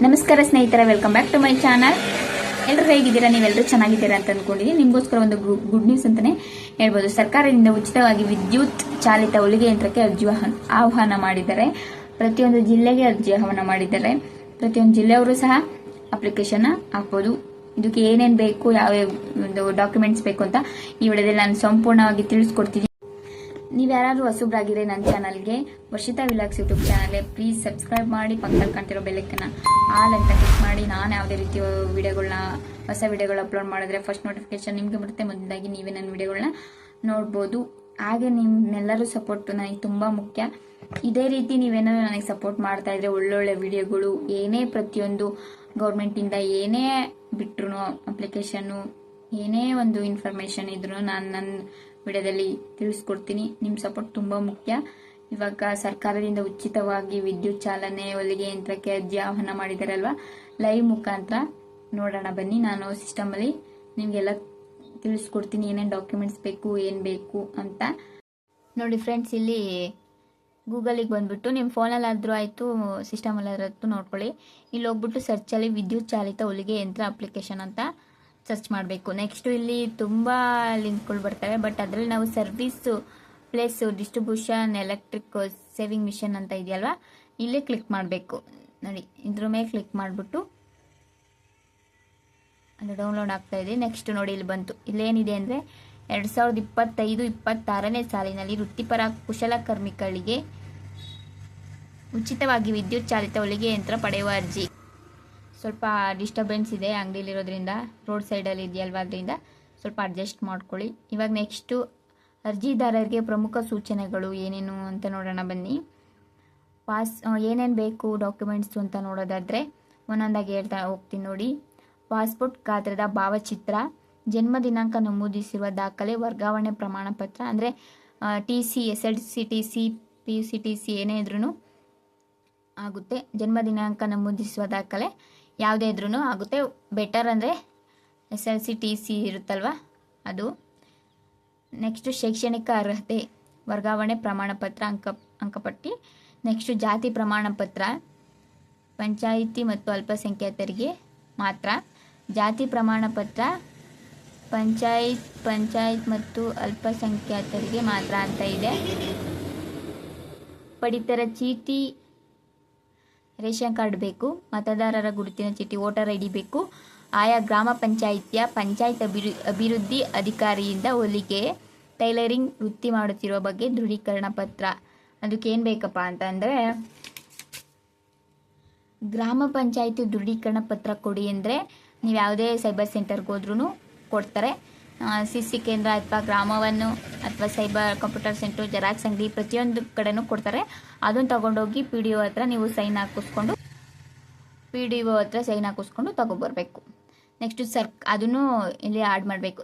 ನಮಸ್ಕಾರ ಸ್ನೇಹಿತರೆ welcome back to my channel ಎಲ್ಲರೂ ಹೇಗಿದ್ದೀರಾ? ನೀವೆಲ್ಲರೂ ಚೆನ್ನಾಗಿದ್ದೀರಾ ಅಂತ ಅಂದ್ಕೊಂಡಿದ್ದೀನಿ ನಿಮಗೋಸ್ಕರ ಒಂದು ಗುಡ್ ನ್ಯೂಸ್ ಅಂತಾನೆ ಹೇಳ್ಬೋದು. ಸರ್ಕಾರದಿಂದ ಉಚಿತವಾಗಿ ವಿದ್ಯುತ್ ಚಾಲಿತ ಹೊಲಿಗೆ ಯಂತ್ರಕ್ಕೆ ಅರ್ಜಿ ಆಹ್ವಾನ- ಮಾಡಿದ್ದಾರೆ. ಪ್ರತಿಯೊಂದು ಜಿಲ್ಲೆಗೆ ಅರ್ಜಿ ಆಹ್ವಾನ ಮಾಡಿದ್ದಾರೆ. ಪ್ರತಿಯೊಂದು ಜಿಲ್ಲೆಯವರು ಸಹ ಅಪ್ಲಿಕೇಶನ್ ಹಾಕ್ಬೋದು. ಇದಕ್ಕೆ ಏನೇನು ಬೇಕು, ಯಾವ್ಯಾವ ಒಂದು ಡಾಕ್ಯುಮೆಂಟ್ಸ್ ಬೇಕು ಅಂತ ಈ ವಿಡಿಯೋದಲ್ಲಿ ನಾನು ಸಂಪೂರ್ಣವಾಗಿ ತಿಳಿಸ್ಕೊಡ್ತೀನಿ ನೀವು ಯಾರಾದ್ರೂ ಹೊಸಬ್ರಾಗಿದ್ರೆ ನನ್ನ ಚಾನಲ್ಗೆ ವರ್ಷಿತಾ ವಿಲಾಕ್ಸ್ ಯೂಟ್ಯೂಬ್ ಚಾನಲ್ಗೆ ಪ್ಲೀಸ್ ಸಬ್ಸ್ಕ್ರೈಬ್ ಮಾಡಿ, ಪಕ್ಕದಲ್ಲಿ ಕಾಣ್ತಿರೋ ಬೆಲ್ಲಕ್ಕನ್ನ ಆಲ್ ಅಂತ ಕ್ಲಿಕ್ ಮಾಡಿ. ನಾನು ಯಾವುದೇ ರೀತಿಯ ವಿಡಿಯೋಗಳನ್ನ ಹೊಸ ವಿಡಿಯೋಗಳು ಅಪ್ಲೋಡ್ ಮಾಡಿದ್ರೆ ಫಸ್ಟ್ ನೋಟಿಫಿಕೇಶನ್ ನಿಮಗೆ ಬರುತ್ತೆ. ಮೊದಲಾಗಿ ನೀವೇ ನನ್ನ ವಿಡಿಯೋಗಳನ್ನ ನೋಡ್ಬೋದು. ಹಾಗೆ ನಿಮ್ಮೆಲ್ಲರೂ ಸಪೋರ್ಟ್ ನನಗೆ ತುಂಬ ಮುಖ್ಯ. ಇದೇ ರೀತಿ ನೀವೇನೋ ನನಗೆ ಸಪೋರ್ಟ್ ಮಾಡ್ತಾ ಇದ್ರೆ ಒಳ್ಳೊಳ್ಳೆ ವಿಡಿಯೋಗಳು ಏನೇ ಪ್ರತಿಯೊಂದು ಗೌರ್ಮೆಂಟಿಂದ ಏನೇ ಬಿಟ್ರು ಅಪ್ಲಿಕೇಶನ್ನು ಏನೇ ಒಂದು ಇನ್ಫಾರ್ಮೇಶನ್ ಇದ್ರು ನಾನು ನನ್ನ ವಿಡಿಯೋದಲ್ಲಿ ತಿಳಿಸ್ಕೊಡ್ತೀನಿ. ನಿಮ್ಮ ಸಪೋರ್ಟ್ ತುಂಬ ಮುಖ್ಯ. ಇವಾಗ ಸರ್ಕಾರದಿಂದ ಉಚಿತವಾಗಿ ವಿದ್ಯುತ್ ಚಾಲನೆ, ಹೊಲಿಗೆ ಯಂತ್ರಕ್ಕೆ ಅರ್ಜಿ ಆಹ್ವಾನ ಮಾಡಿದಾರಲ್ವಾ? ಲೈವ್ ಮುಖಾಂತರ ನೋಡೋಣ ಬನ್ನಿ. ನಾನು ಸಿಸ್ಟಮಲ್ಲಿ ನಿಮಗೆಲ್ಲ ತಿಳಿಸ್ಕೊಡ್ತೀನಿ. ಏನೇನು ಡಾಕ್ಯುಮೆಂಟ್ಸ್ ಬೇಕು, ಏನು ಬೇಕು ಅಂತ. ನೋಡಿ ಫ್ರೆಂಡ್ಸ್ ಇಲ್ಲಿ ಗೂಗಲಿಗೆ ಬಂದ್ಬಿಟ್ಟು ನಿಮ್ಮ ಫೋನಲ್ಲಾದರೂ ಆಯಿತು ಸಿಸ್ಟಮಲ್ಲಾದ್ರೂ ನೋಡ್ಕೊಳ್ಳಿ. ಇಲ್ಲಿ ಹೋಗ್ಬಿಟ್ಟು ಸರ್ಚಲ್ಲಿ ವಿದ್ಯುತ್ ಚಾಲಿತ ಹೊಲಿಗೆ ಯಂತ್ರ ಅಪ್ಲಿಕೇಶನ್ ಅಂತ. ಸರ್ಚ್ ಮಾಡಬೇಕು. ನೆಕ್ಸ್ಟು ಇಲ್ಲಿ ತುಂಬ ಲಿಂಕ್ಗಳು ಬರ್ತವೆ. ಬಟ್ ಅದರಲ್ಲಿ ನಾವು service, place distribution, electric saving machine ಅಂತ ಇದೆಯಲ್ವಾ? ಇಲ್ಲೇ ಕ್ಲಿಕ್ ಮಾಡಬೇಕು. ನೋಡಿ, ಇದ್ರ ಮೇಲೆ ಕ್ಲಿಕ್ ಮಾಡಿಬಿಟ್ಟು ಅದು ಡೌನ್ಲೋಡ್ ಆಗ್ತಾ ಇದೆ. ನೆಕ್ಸ್ಟ್ ನೋಡಿ ಇಲ್ಲಿ ಬಂತು. ಇಲ್ಲೇನಿದೆ ಅಂದರೆ ಎರಡು ಸಾವಿರದ ಇಪ್ಪತ್ತೈದು, ಇಪ್ಪತ್ತಾರನೇ ಸಾಲಿನಲ್ಲಿ ವೃತ್ತಿಪರ ಕುಶಲಕರ್ಮಿಗಳಿಗೆ ಉಚಿತವಾಗಿ ವಿದ್ಯುತ್ ಚಾಲಿತ ಹೊಲಿಗೆ ಯಂತ್ರ ಪಡೆಯುವ ಅರ್ಜಿ. ಸ್ವಲ್ಪ ಡಿಸ್ಟರ್ಬೆನ್ಸ್ ಇದೆ ಅಂಗಡಿಲಿರೋದ್ರಿಂದ ರೋಡ್ ಸೈಡಲ್ಲಿ ಇದೆಯಲ್ವ ಅದರಿಂದ, ಸ್ವಲ್ಪ ಅಡ್ಜಸ್ಟ್ ಮಾಡ್ಕೊಳ್ಳಿ. ಇವಾಗ ನೆಕ್ಸ್ಟು ಅರ್ಜಿದಾರರಿಗೆ ಪ್ರಮುಖ ಸೂಚನೆಗಳು ಏನೇನು ಅಂತ ನೋಡೋಣ ಬನ್ನಿ. ಪಾಸ್ ಏನೇನು ಬೇಕು ಡಾಕ್ಯುಮೆಂಟ್ಸು ಅಂತ ನೋಡೋದಾದರೆ, ಒಂದೊಂದಾಗಿ ಹೇಳ್ತಾ ಹೋಗ್ತೀನಿ ನೋಡಿ. ಪಾಸ್ಪೋರ್ಟ್ ಗಾತ್ರದ ಭಾವಚಿತ್ರ, ಜನ್ಮ ದಿನಾಂಕ ನಮೂದಿಸಿರುವ ದಾಖಲೆ, ವರ್ಗಾವಣೆ ಪ್ರಮಾಣ ಪತ್ರ ಅಂದರೆ T C S L C T C P U C T C ಏನೇ ಇದ್ರೂ ಆಗುತ್ತೆ. ಜನ್ಮ ದಿನಾಂಕ ನಮೂದಿಸುವ ದಾಖಲೆ. ಯಾವುದೇ ಇದ್ರೂ ಆಗುತ್ತೆ. ಬೆಟರ್ ಅಂದರೆ S L C T C ಇರುತ್ತಲ್ವ? ಅದು. ನೆಕ್ಸ್ಟು ಶೈಕ್ಷಣಿಕ ಅರ್ಹತೆ, ವರ್ಗಾವಣೆ ಪ್ರಮಾಣಪತ್ರ, ಅಂಕ, ಅಂಕಪಟ್ಟಿ. ನೆಕ್ಸ್ಟು ಜಾತಿ ಪ್ರಮಾಣ ಪತ್ರ ಪಂಚಾಯಿತಿ ಮತ್ತು ಅಲ್ಪಸಂಖ್ಯಾತರಿಗೆ ಮಾತ್ರ. ಜಾತಿ ಪ್ರಮಾಣ ಪತ್ರ ಪಂಚಾಯತ್ ಪಂಚಾಯತ್ ಮತ್ತು ಅಲ್ಪಸಂಖ್ಯಾತರಿಗೆ ಮಾತ್ರ ಅಂತ ಇದೆ. ಪಡಿತರ ಚೀಟಿ ರೇಷನ್ ಕಾರ್ಡ್ ಬೇಕು, ಮತದಾರರ ಗುರುತಿನ ಚೀಟಿ, ವೋಟರ್ ಐ ಡಿ ಬೇಕು. ಆಯಾ ಗ್ರಾಮ ಪಂಚಾಯಿತಿಯ ಪಂಚಾಯತ್ ಅಭಿವೃ ಅಭಿವೃದ್ಧಿ ಅಧಿಕಾರಿಯಿಂದ ಹೊಲಿಗೆ ಟೈಲರಿಂಗ್ ವೃತ್ತಿ ಮಾಡುತ್ತಿರುವ ಬಗ್ಗೆ ದೃಢೀಕರಣ ಪತ್ರ. ಅದಕ್ಕೆ ಏನು ಬೇಕಪ್ಪ ಅಂತಂದರೆ ಗ್ರಾಮ ಪಂಚಾಯಿತಿ ದೃಢೀಕರಣ ಪತ್ರ ಕೊಡಿ ಅಂದರೆ, ನೀವು ಯಾವುದೇ ಸೈಬರ್ ಸೆಂಟರ್ಗೆ ಹೋದ್ರೂ ಕೊಡ್ತಾರೆ. ಸಿ ಸಿ ಕೇಂದ್ರ ಅಥವಾ ಗ್ರಾಮವನ್ನು ಅಥವಾ ಸೈಬರ್ ಕಂಪ್ಯೂಟರ್ ಸೆಂಟರ್, ಜೆರಾಕ್ಸ್ ಅಂಗಡಿ ಪ್ರತಿಯೊಂದು ಕಡೆನೂ ಕೊಡ್ತಾರೆ. ಅದನ್ನು ತಗೊಂಡೋಗಿ ಪಿ ಡಿ ಒ ಹತ್ರ ನೀವು ಸೈನ್ ಹಾಕಿಸ್ಕೊಂಡು, ಪಿ ಡಿ ಒ ಹತ್ರ ಸೈನ್ ಹಾಕಿಸ್ಕೊಂಡು ತೊಗೊಬರ್ಬೇಕು ನೆಕ್ಸ್ಟ್ ಸರ್ ಅದನ್ನು ಇಲ್ಲಿ ಆ್ಯಡ್ ಮಾಡಬೇಕು.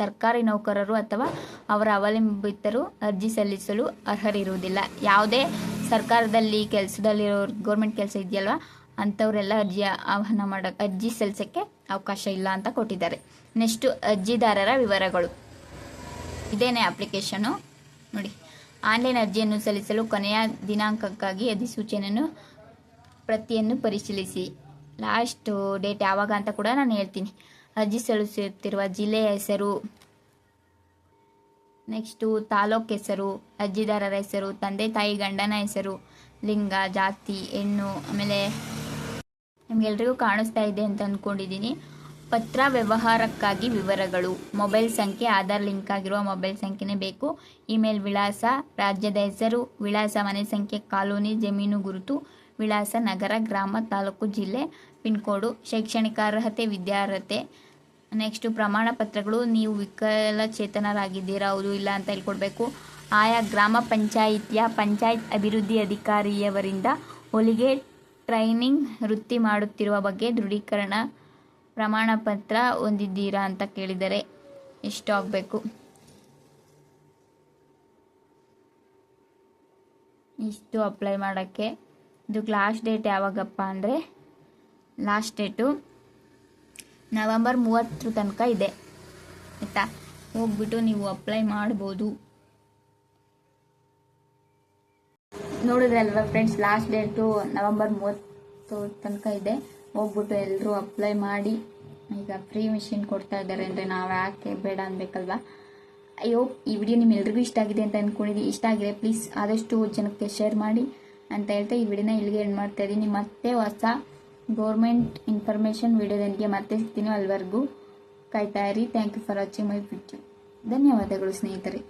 ಸರ್ಕಾರಿ ನೌಕರರು ಅಥವಾ ಅವರ ಅವಲಂಬಿತರು ಅರ್ಜಿ ಸಲ್ಲಿಸಲು ಅರ್ಹರಿರುವುದಿಲ್ಲ. ಯಾವುದೇ ಸರ್ಕಾರದಲ್ಲಿ ಕೆಲಸದಲ್ಲಿರೋ, ಗೌರ್ಮೆಂಟ್ ಕೆಲಸ ಇದೆಯಲ್ವ ಅಂಥವರೆಲ್ಲ ಅರ್ಜಿ ಆಹ್ವಾನ ಮಾಡೋಕ್ಕೆ ಅರ್ಜಿ ಸಲ್ಲಿಸೋಕ್ಕೆ ಅವಕಾಶ ಇಲ್ಲ ಅಂತ ಕೊಟ್ಟಿದ್ದಾರೆ. ನೆಕ್ಸ್ಟು ಅರ್ಜಿದಾರರ ವಿವರಗಳು. ಇದೇನೇ ಅಪ್ಲಿಕೇಶನು ನೋಡಿ. ಆನ್ಲೈನ್ ಅರ್ಜಿಯನ್ನು ಸಲ್ಲಿಸಲು ಕೊನೆಯ ದಿನಾಂಕಕ್ಕಾಗಿ ಅಧಿಸೂಚನೆಯನ್ನು, ಪ್ರತಿಯನ್ನು ಪರಿಶೀಲಿಸಿ. ಲಾಸ್ಟ್ ಡೇಟ್ ಯಾವಾಗ ಅಂತ ಕೂಡ ನಾನು ಹೇಳ್ತೀನಿ. ಅರ್ಜಿ ಸಲ್ಲಿಸುತ್ತಿರುವ ಜಿಲ್ಲೆಯ ಹೆಸರು ನೆಕ್ಸ್ಟು ತಾಲೂಕ್ ಹೆಸರು, ಅರ್ಜಿದಾರರ ಹೆಸರು, ತಂದೆ ತಾಯಿ ಗಂಡನ ಹೆಸರು, ಲಿಂಗ, ಜಾತಿ, ಹೆಣ್ಣು, ಆಮೇಲೆ ನಿಮ್ಗೆಲ್ರಿಗೂ ಕಾಣಿಸ್ತಾ ಇದೆ ಅಂತ ಅಂದ್ಕೊಂಡಿದ್ದೀನಿ ಪತ್ರ ವ್ಯವಹಾರಕ್ಕಾಗಿ ವಿವರಗಳು. ಮೊಬೈಲ್ ಸಂಖ್ಯೆ, ಆಧಾರ್ ಲಿಂಕ್ ಆಗಿರುವ ಮೊಬೈಲ್ ಸಂಖ್ಯೆನೇ ಬೇಕು. ಇಮೇಲ್ ವಿಳಾಸ, ರಾಜ್ಯದ ಹೆಸರು, ವಿಳಾಸ ಮನೆ ಸಂಖ್ಯೆ, ಕಾಲೋನಿ, ಜಮೀನು ಗುರುತು, ವಿಳಾಸ ನಗರ, ಗ್ರಾಮ, ತಾಲೂಕು, ಜಿಲ್ಲೆ, ಪಿನ್ಕೋಡು, ಶೈಕ್ಷಣಿಕ ಅರ್ಹತೆ, ವಿದ್ಯಾರ್ಹತೆ. ನೆಕ್ಸ್ಟು ಪ್ರಮಾಣ ಪತ್ರಗಳು. ನೀವು ವಿಕಲಚೇತನರಾಗಿದ್ದೀರಾ, ಹೌದು, ಇಲ್ಲ ಅಂತ ಹೇಳ್ಕೊಡ್ಬೇಕು. ಆಯಾ ಗ್ರಾಮ ಪಂಚಾಯಿತಿಯ ಪಂಚಾಯತ್ ಅಭಿವೃದ್ಧಿ ಅಧಿಕಾರಿಯವರಿಂದ ಹೊಲಿಗೆ ಟ್ರೈನಿಂಗ್ ವೃತ್ತಿ ಮಾಡುತ್ತಿರುವ ಬಗ್ಗೆ ದೃಢೀಕರಣ ಪ್ರಮಾಣ ಪತ್ರ ಹೊಂದಿದ್ದೀರಾ ಅಂತ ಕೇಳಿದರೆ ಎಷ್ಟು ಆಗಬೇಕು ಇಷ್ಟು ಅಪ್ಲೈ ಮಾಡೋಕ್ಕೆ. ಇದು ಲಾಸ್ಟ್ ಡೇಟ್ ಯಾವಾಗಪ್ಪ ಅಂದರೆ ಲಾಸ್ಟ್ ಡೇಟು ನವಂಬರ್ ಮೂವತ್ತರ ತನಕ ಇದೆ. ಆಯಿತಾ? ಹೋಗ್ಬಿಟ್ಟು ನೀವು ಅಪ್ಲೈ ಮಾಡ್ಬೋದು. ನೋಡಿದ್ರಲ್ವಾ ಫ್ರೆಂಡ್ಸ್ ಲಾಸ್ಟ್ ಡೇಟು ನವಂಬರ್ ಮೂವತ್ತು ತನಕ ಇದೆ. ಹೋಗ್ಬಿಟ್ಟು ಎಲ್ಲರೂ ಅಪ್ಲೈ ಮಾಡಿ, ಈಗ ಫ್ರೀ ಮಿಷಿನ್ ಕೊಡ್ತಾ ಇದ್ದಾರೆ ಅಂದರೆ ನಾವು ಯಾಕೆ ಬೇಡ ಅನ್ಬೇಕಲ್ವಾ? ಅಯ್ಯೋ, ಈ ವಿಡಿಯೋ ನಿಮ್ಮೆಲ್ರಿಗೂ ಇಷ್ಟ ಆಗಿದೆ ಅಂತ ಅಂದ್ಕೊಂಡಿದ್ದೀನಿ ಇಷ್ಟ ಆಗಿದೆ ಪ್ಲೀಸ್ ಆದಷ್ಟು ಜನಕ್ಕೆ ಶೇರ್ ಮಾಡಿ ಅಂತ ಹೇಳ್ತಾ ಈ ವಿಡಿಯೋನ ಇಲ್ಲಿಗೆ ಎಂಡ್ ಮಾಡ್ತಾ ಇದ್ದೀನಿ. ಮತ್ತೆ ಹೊಸ ಗೌರ್ಮೆಂಟ್ ಇನ್ಫಾರ್ಮೇಷನ್ ವಿಡಿಯೋದೊಂದಿಗೆ ಮತ್ತೆ ಸಿಗ್ತೀನಿ ಅಲ್ಲಿವರೆಗೂ. ಕಾಯ್ತಾ ಇರಿ. Thank you for watching my video ಧನ್ಯವಾದಗಳು ಸ್ನೇಹಿತರೆ.